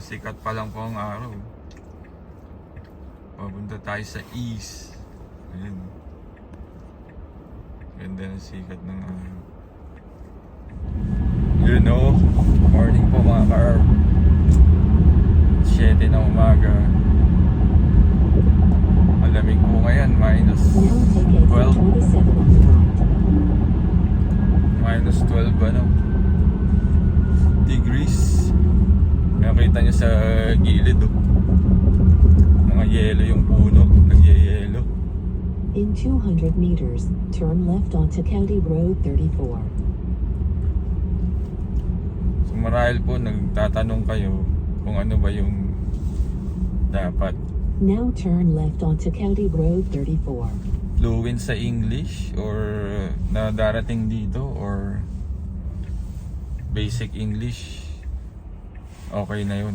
Sikat pa lang po ang araw. Papunta tayo sa east. Ayan. Ganda ng sikat ng araw. You know, morning po mga ka-arb. 7 na umaga. Malamig po ngayon, minus Now take exit 12. 27 on the right. minus 12 ano degrees nakita nyo sa gilid oh. mga yelo yung puno nagyayelo In 200 meters, turn left onto County Road 34. so marahil po nagtatanong kayo kung ano ba yung dapat Now turn left onto County Road 34. fluent sa English or na darating dito or basic English okay na yun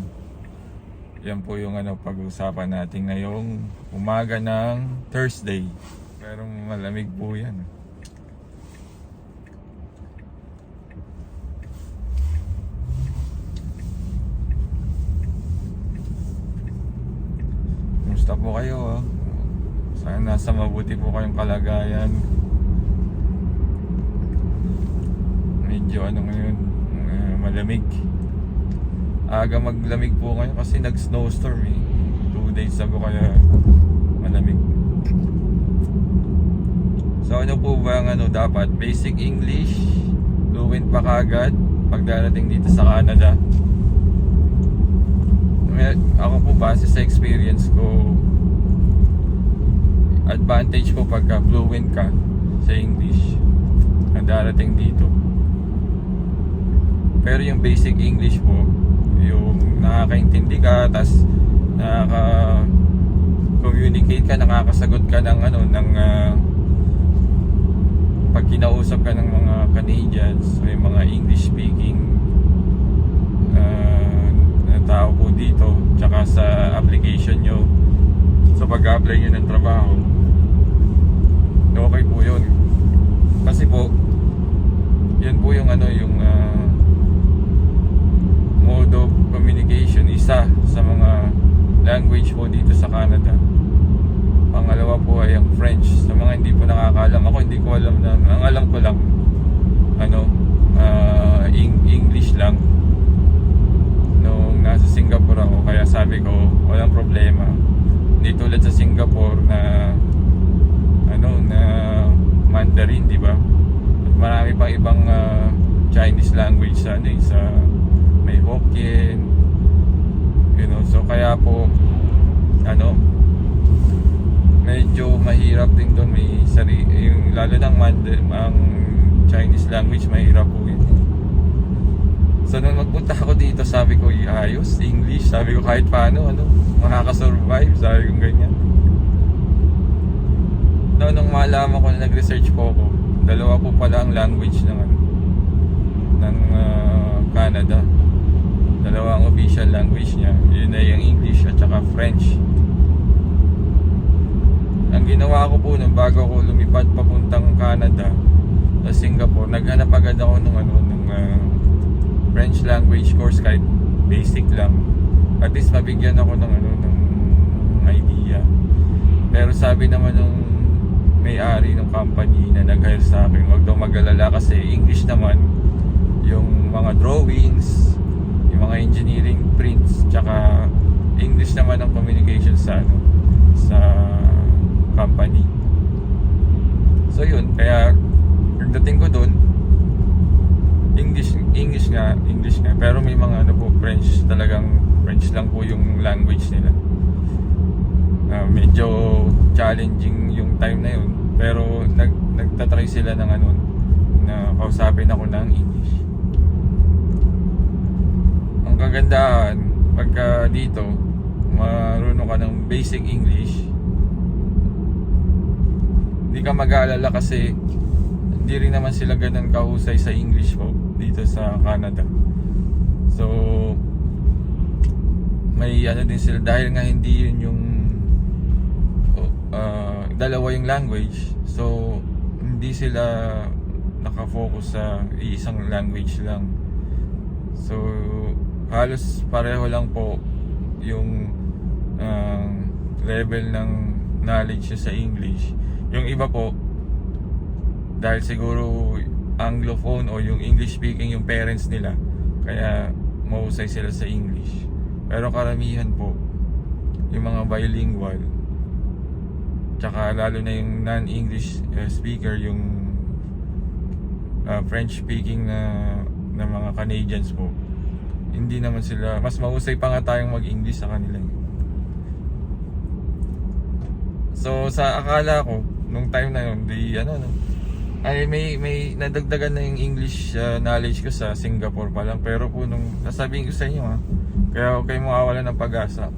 yan po yung ano pag-usapan natin ngayong umaga ng Thursday pero malamig po yan Kumusta po kayo ah? Sana nasa mabuti po kayong kalagayan. Medyo ano ngayon, eh, malamig. Aga maglamig po ngayon kasi nag-snowstorm eh. Two days ago kaya malamig. So ano po ba ang ano dapat? Basic English, fluent pa kagad pag darating dito sa Canada. Ako po base sa experience ko, advantage po pagka fluent ka sa English na darating dito. Pero yung basic English po, yung nakakaintindi ka, tas nakaka communicate ka, nakakasagot ka ng ano, ng ah, pag kinausap ka ng mga Canadians, o yung mga English speaking ah, na tao po dito, tsaka sa application nyo, sa pag-apply nyo ng trabaho, okay po yun. Kasi po, yun po yung ano, yung ah, mode of communication, isa sa mga language po dito sa Canada. Pangalawa po ay ang French. Sa mga hindi po nakakalam, ako hindi ko alam na, ang alam ko lang, ano, Eng- English lang. Nung nasa Singapore ako, kaya sabi ko, walang problema. Hindi tulad sa Singapore na, ano, na Mandarin, di ba? At marami pang ibang ah, Chinese language sa, ano, eh, sa may Hokkien, you know, so kaya po, ano, medyo mahirap din doon may sari yung lalo ng Mandarin ang Chinese language mahirap po yun. So nung magpunta ako dito sabi ko "Ay, ayos English. Sabi ko kahit paano ano makakasurvive. Sabi ko ganyan. No, nung malaman ko na nag-research po ako dalawa po pala ang language ng ano ng ah, Canada dalawa ang official language niya yun ay yung English at saka French ang ginawa ko po nung bago ako lumipad papuntang Canada sa Singapore, naghanap agad ako ng ano ng ah, French language course kahit basic lang. At least mabigyan ako ng ano ng idea. Pero sabi naman nung may-ari ng company na nag-hire sa akin, wag daw mag-alala kasi English naman yung mga drawings, yung mga engineering prints, tsaka English naman ang communication sa ano sa company. So yun, kaya pagdating ko doon, English English nga, English nga, pero may mga ano po French, talagang French lang po yung language nila. Ah, medyo challenging yung time na yun, pero nag nagtatry sila ng ano na kausapin ako ng English. Ang kagandahan pagka dito, marunong ka ng basic English, hindi ka mag-aalala kasi hindi rin naman sila ganun kahusay sa English po dito sa Canada. So, may ano din sila dahil nga hindi yun yung ah, dalawa yung language. So, hindi sila nakafocus sa isang language lang. So, halos pareho lang po yung um, level ng knowledge niya sa English. Yung iba po, dahil siguro anglophone o yung English speaking yung parents nila, kaya mahusay sila sa English. Pero karamihan po, yung mga bilingual, tsaka lalo na yung non-English uh, speaker, yung uh, French speaking na, na mga Canadians po, hindi naman sila, mas mahusay pa nga tayong mag-English sa kanila. eh. So sa akala ko nung time na yun, di ano no. Ay may may nadagdagan na yung English uh, knowledge ko sa Singapore pa lang pero po nung nasabihin ko sa inyo ha. Kaya huwag kayong mawawalan ng pag-asa.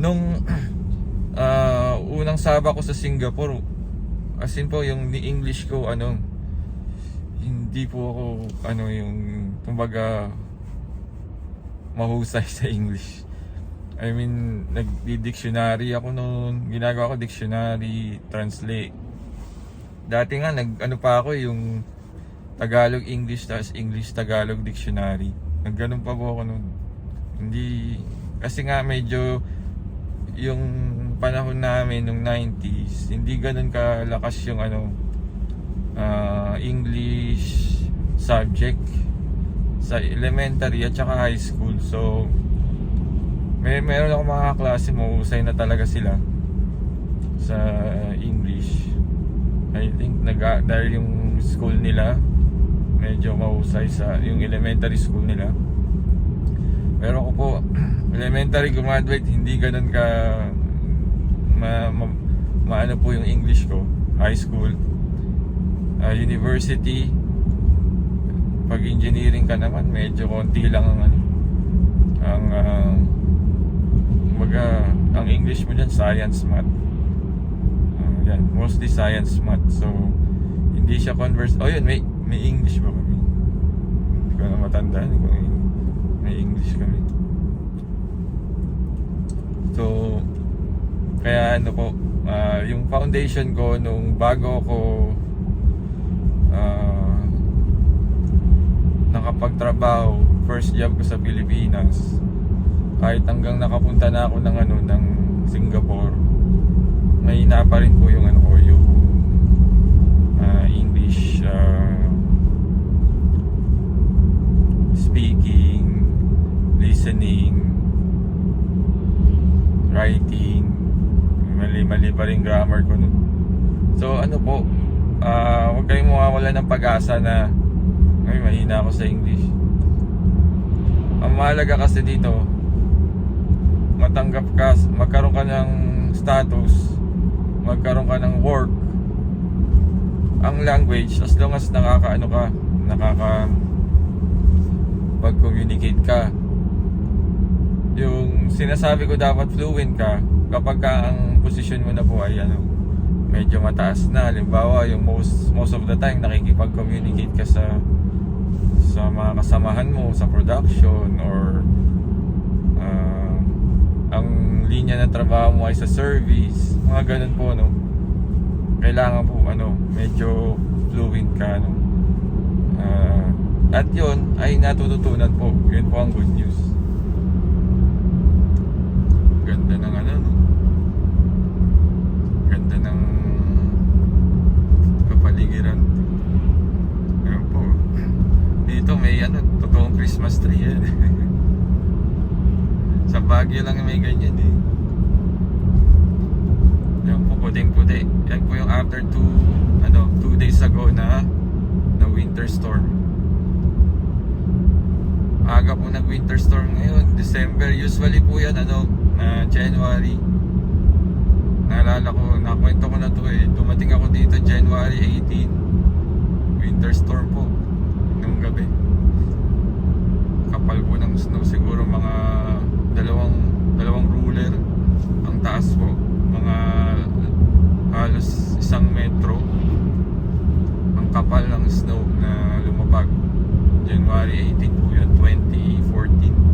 Nung uh, unang saba ko sa Singapore, as in po yung ni English ko ano hindi po ako ano yung kumbaga mahusay sa English. I mean, nagdi-dictionary ako noon. Ginagawa ko dictionary, translate. Dati nga, nag, ano pa ako yung Tagalog, English, tapos English, Tagalog, dictionary. Nagganon pa po ako noon. Hindi, kasi nga medyo yung panahon namin nung 90s, hindi ganun kalakas yung ano, ah, English subject sa elementary at saka high school. So, may meron ako mga klase mahusay na talaga sila sa English. I think nag dahil yung school nila medyo mahusay sa yung elementary school nila. Pero ako po elementary graduate hindi ganun ka ma, ma, maano po yung English ko. High school, uh, university, pag engineering ka naman medyo konti lang ang ano ang ah, kumbaga, ang English mo dyan, science, math. Ah, yan, mostly science, math. So, hindi siya converse. Oh, yun, may, may English ba kami? Hindi ko na matandaan kung may, may English kami. So, kaya ano po, ah, yung foundation ko nung bago ako ah, nakapagtrabaho, first job ko sa Pilipinas, kahit hanggang nakapunta na ako ng ano ng Singapore may na pa rin po yung ano ko yung ah, English ah, speaking listening writing. Mali-mali pa rin grammar ko nun. so ano po ah huwag kayong mawawala ng pag-asa na ay mahina ako sa English ang mahalaga kasi dito matanggap ka, magkaroon ka ng status, magkaroon ka ng work, ang language, as long as nakakaano ka, nakaka pag-communicate ka. Yung sinasabi ko dapat fluent ka kapag ka ang position mo na po ay ano, medyo mataas na. Halimbawa, yung most, most of the time nakikipag-communicate ka sa sa mga kasamahan mo sa production or ah, ang linya ng trabaho mo ay sa service, mga ganun po, no? Kailangan po, ano, medyo fluent ka, no? Ah, at yun ay natututunan po. Yun po ang good news. Ganda ng ano, no? Ganda ng kapaligiran. Ayun po. Dito may ano, totoong Christmas tree yan. Sa Baguio lang may ganyan eh. Yan po, puting-puti. Yan po yung after two, ano, two days ago na na winter storm. Aga po nag winter storm ngayon, December. Usually po yan, ano, na January. Naalala ko, nakwento ko na to eh. Dumating ako dito January 18. Winter storm po. Nung gabi. Kapal po ng snow. Siguro mga dalawang dalawang ruler ang taas po. Mga halos isang metro. Ang kapal ng snow na lumabag. January 18 po yun, 2014.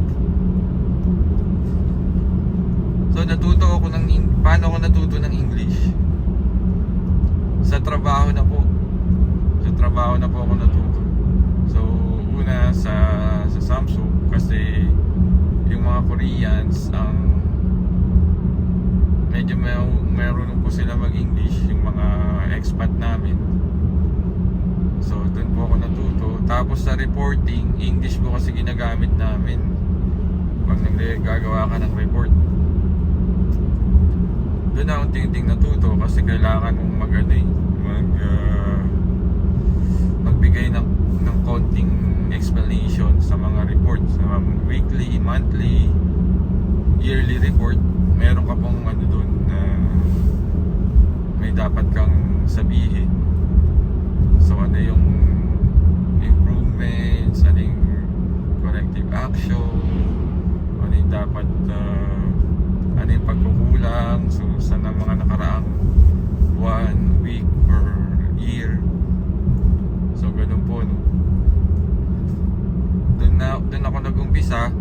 So natuto ako ng paano ako natuto ng English? Sa trabaho na po. Sa trabaho na po ako natuto. So muna sa sa Samsung kasi yung mga Koreans ang medyo may meron po sila mag-English yung mga expat namin. So doon po ako natuto. Tapos sa reporting, English po kasi ginagamit namin pag naggagawa ka ng report. Doon ako ting-ting natuto kasi kailangan mong mag eh, mag ah, magbigay ng ng konting explanation sa mga reports, sa mga weekly, monthly, yearly report. Meron ka pong ano doon na may dapat kang sabihin. So ano yung improvements, ano yung corrective action, ano yung dapat ah, ano yung pagkukulang so, sa na mga nakaraang one week or year. So ganun po no. Doon na doon ako nag-umpisa.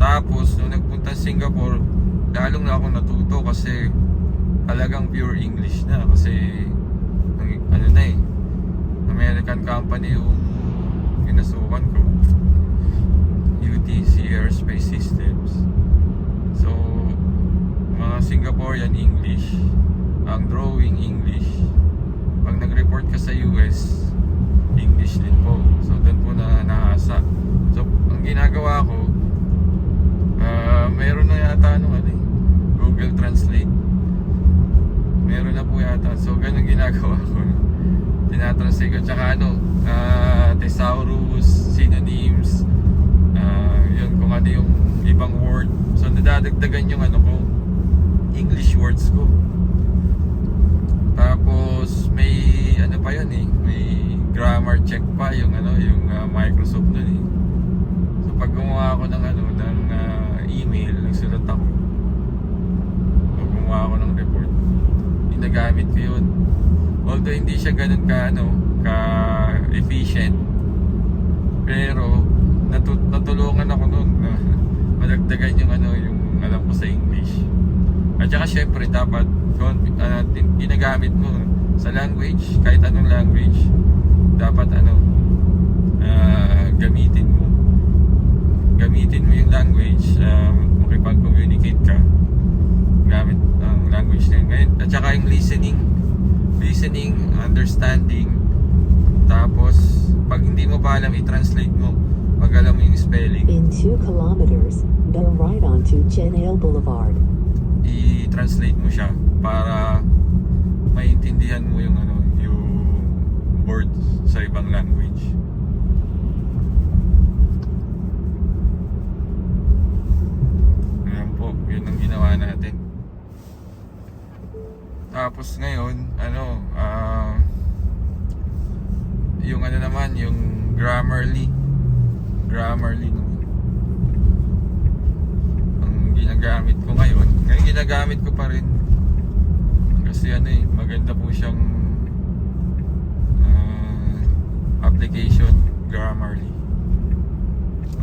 Tapos nung nagpunta sa Singapore, lalong na ako natuto kasi talagang pure English na kasi ano na eh American company yung pinasukan ko UTC Aerospace Systems so mga Singaporean English. Ang drawing English. Pag nag-report ka sa US English din po. So doon po na nahasa so ang ginagawa ko ah meron na yata ano ano Google Translate. Meron na po yata. So ganun ginagawa ko. Tinatranslate ko. Tsaka ano ah, thesaurus synonyms ah, yun kung ano yung ibang word. So nadadagdagan yung ano ko English words ko. Tapos may ano pa yun eh. May grammar check pa yung ano yung ah, Microsoft nun eh. So pag gumawa ako ng ano ng ah, email nagsulat ako. O gumawa ako ng report ginagamit ko yun. Although hindi siya ganun ka ano ka efficient. Pero natu- natulungan ako nun na madagdagan yung ano yung alam ko sa English at saka syempre dapat tin- ginagamit mo sa language kahit anong language dapat ano ah, gamitin mo. Gamitin mo yung language um, makipag-communicate ka gamit ang language na yun. At saka yung listening. Listening, understanding. Tapos pag hindi mo pa alam i-translate mo. Pag alam mo yung spelling. In 2 kilometers, go right onto Chenale Boulevard. I-translate mo siya para maintindihan mo yung ano yung words sa ibang language Ayan po, yun ang ginawa natin. Tapos ngayon, ano, ah, yung ano naman, yung Grammarly. Grammarly no. Ang ginagamit ko ngayon, ngayon ginagamit ko pa rin. Kasi ano eh, maganda po siyang ah, application, Grammarly.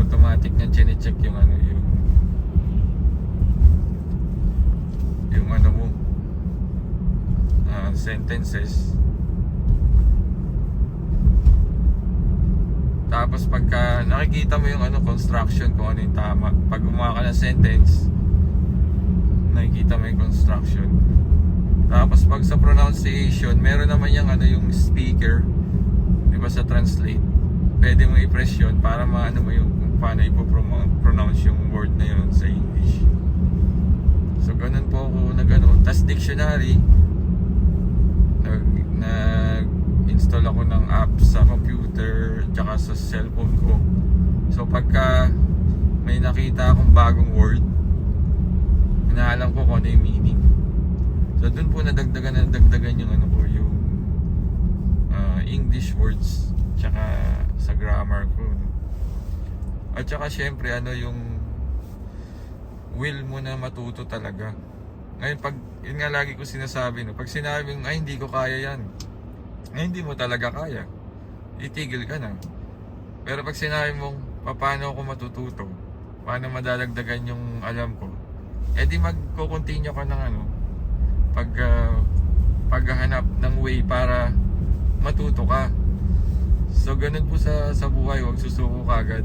Automatic niya chine-check yung ano, yung yung ano mo ah, sentences tapos pagka nakikita mo yung ano construction kung ano yung tama pag gumawa ka ng sentence nakikita yung construction. Tapos pag sa pronunciation meron naman yung ano yung speaker di ba sa translate. Pwede mo i-press yun para maano mo yung kung paano ipopronounce yung word na yun sa English. So ganun po ako nag ano, tas dictionary nag nag install ako ng app sa computer tsaka sa cellphone ko. So pagka may nakita akong bagong word, inaalam ko kung ano yung meaning. So dun po nadagdagan na dagdagan yung ano ko yung ah, English words tsaka sa grammar ko. At tsaka syempre ano yung will mo na matuto talaga. Ngayon, pag, yun nga lagi ko sinasabi, no, pag sinabing, ay, hindi ko kaya yan, ay, hindi mo talaga kaya, itigil ka na. Pero pag sinabi mong, paano ako matututo, paano madadagdagan yung alam ko, eh di magko-continue ka ng ano, pag, ah, paghahanap ng way para matuto ka. So ganun po sa sa buhay, huwag susuko kagad.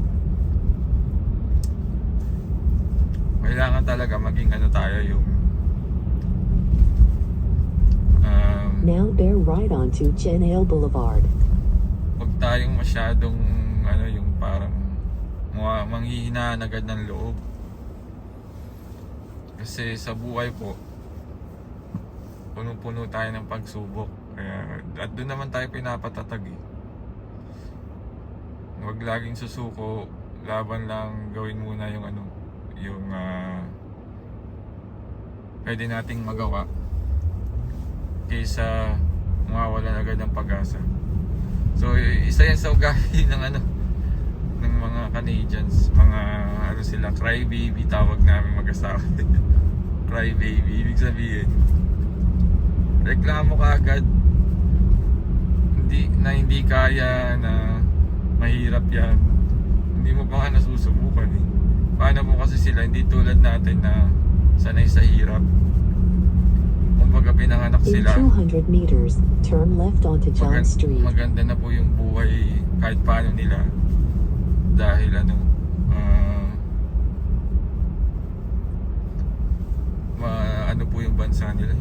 Kailangan talaga maging ano tayo yung um, Now bear right onto Genale Boulevard. huwag tayong masyadong ano yung parang mga manghihinaan agad ng loob. Kasi sa buhay po, punong-puno tayo ng pagsubok. Kaya, at doon naman tayo pinapatatag eh. Huwag laging susuko, laban lang gawin muna yung ano, yung ah, pwede nating magawa kaysa mawawalan agad ng pag-asa. So, isa yan sa ugali ng ano, ng mga Canadians, mga ano sila, crybaby tawag namin mag-asawa. crybaby, ibig sabihin, reklamo ka agad, hindi, na hindi kaya, na mahirap yan, hindi mo pa nga nasusubukan eh. Paano mo kasi sila, hindi tulad natin na sanay sa hirap. Kumbaga pinanganak In sila. 200 meters, turn left onto John Street. maganda na po yung buhay kahit paano nila dahil ano ah, ma ano po yung bansa nila.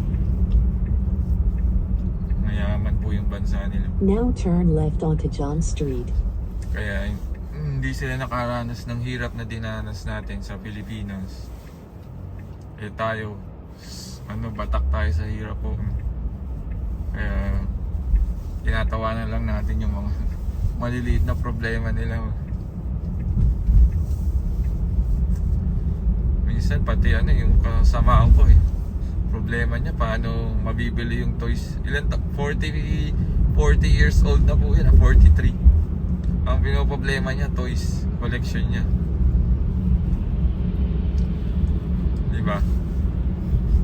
Mayaman po yung bansa nila. Now turn left onto John Street. kaya hindi sila nakaranas ng hirap na dinanas natin sa Pilipinas. Eh tayo ano batak tayo sa hirap po. Kaya tinatawanan lang natin yung mga maliliit na problema nila. Minsan pati ano yung kasamaan ko eh problema niya paano mabibili yung toys. Ilan ta- 40 40 years old na po yan ah, 43 ang pinoproblema niya toys collection niya. Di ba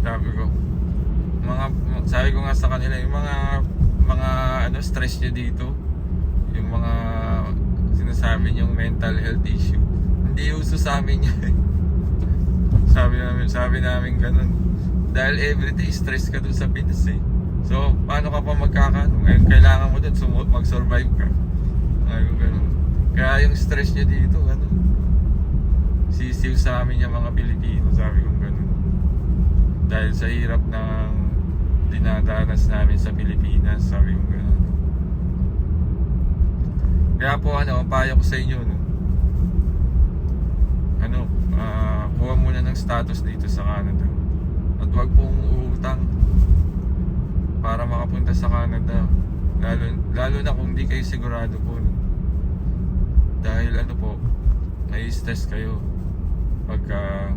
sabi ko mga sabi ko nga sa kanila yung mga mga ano stress niyo dito yung mga sinasabi niyong mental health issue hindi uso sa amin yan sabi namin sabi namin ganun dahil everyday stress ka dun sa Pinas eh. So paano ka pa magkakano eh, kailangan mo dun sumu- mag-survive ka. Ko ganun. Kaya yung stress niya dito ano sisiw sa amin yung mga Pilipino sabi ko ganun. Dahil sa hirap ng dinadanas namin sa Pilipinas sabi ko ganun. Kaya po ano payo ko sa inyo no? Ano ah, kuha muna ng status dito sa Canada at wag pong uutang para makapunta sa Canada lalo, lalo na kung di kayo sigurado po dahil ano po may stress kayo pagka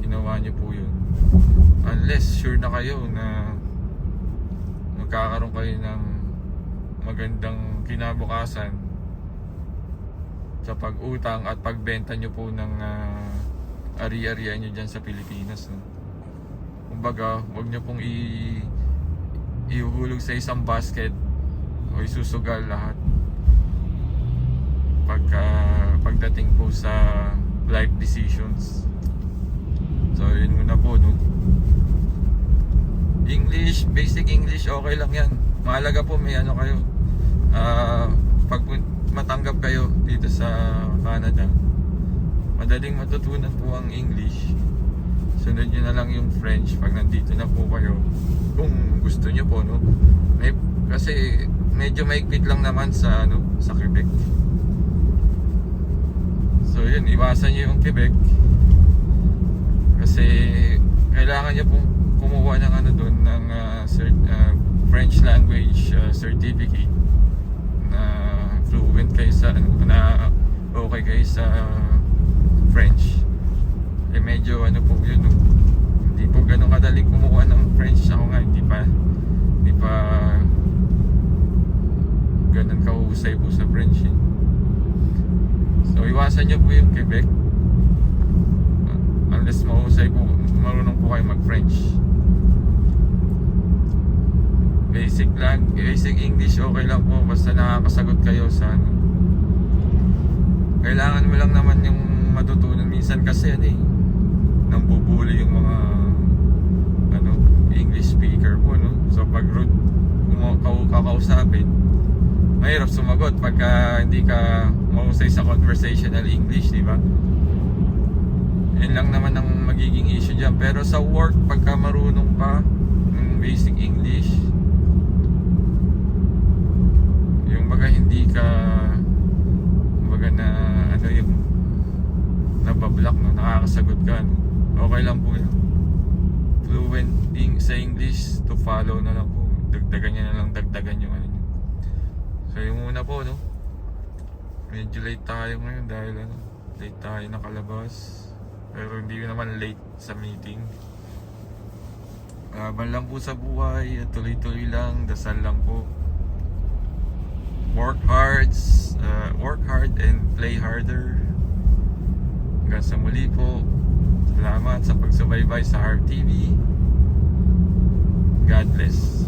ginawa niyo po yun unless sure na kayo na magkakaroon kayo ng magandang kinabukasan sa pag-utang at pagbenta nyo po ng ah, ari-arian nyo dyan sa Pilipinas. No? Kumbaga, huwag nyo pong i ihuhulog sa isang basket o isusugal lahat pagka pagdating po sa life decisions. So, yun muna po, no? English, basic English, okay lang yan. Mahalaga po may ano kayo. Ah, pag matanggap kayo dito sa Canada, madaling matutunan po ang English. Sunod nyo na lang yung French pag nandito na po kayo. Kung gusto nyo po, no? May, kasi medyo maigpit lang naman sa ano sa Quebec. So yun, iwasan nyo yung Quebec. Kasi kailangan nyo pong kumuha ng ano doon ng cert- ah, French language ah, certificate na fluent kayo sa na okay kayo sa French. Eh medyo ano po yun no. Hindi po ganun kadali kumuha ng French. Ako nga hindi pa hindi pa ganun kahusay po sa French eh. So iwasan nyo po yung Quebec. Uh, unless mahusay po marunong po kayo mag-French. Basic lang basic English okay lang po. Basta nakakasagot kayo sa ano. Kailangan mo lang naman yung matutunan. Minsan kasi ano eh nang bubuli yung mga ano English speaker po no so pag rude kakausapin mahirap sumagot pagka hindi ka mahusay sa conversational English, di ba? Yan lang naman ang magiging issue dyan. Pero sa work, pagka marunong ka ng basic English, yung baga hindi ka baga na ano yung nabablock no, nakakasagot ka no? Okay lang po yan fluent in, sa English to follow na lang po. Dagdagan nyo na lang dagdagan yung ano nyo. so yung muna po no? Medyo late tayo ngayon dahil ano late tayo nakalabas. Pero hindi naman late sa meeting. Laban lang po sa buhay at tuloy-tuloy lang dasal lang po. Work hard uh, work hard and play harder. Hanggang sa muli po salamat sa pagsubaybay sa Harp TV God bless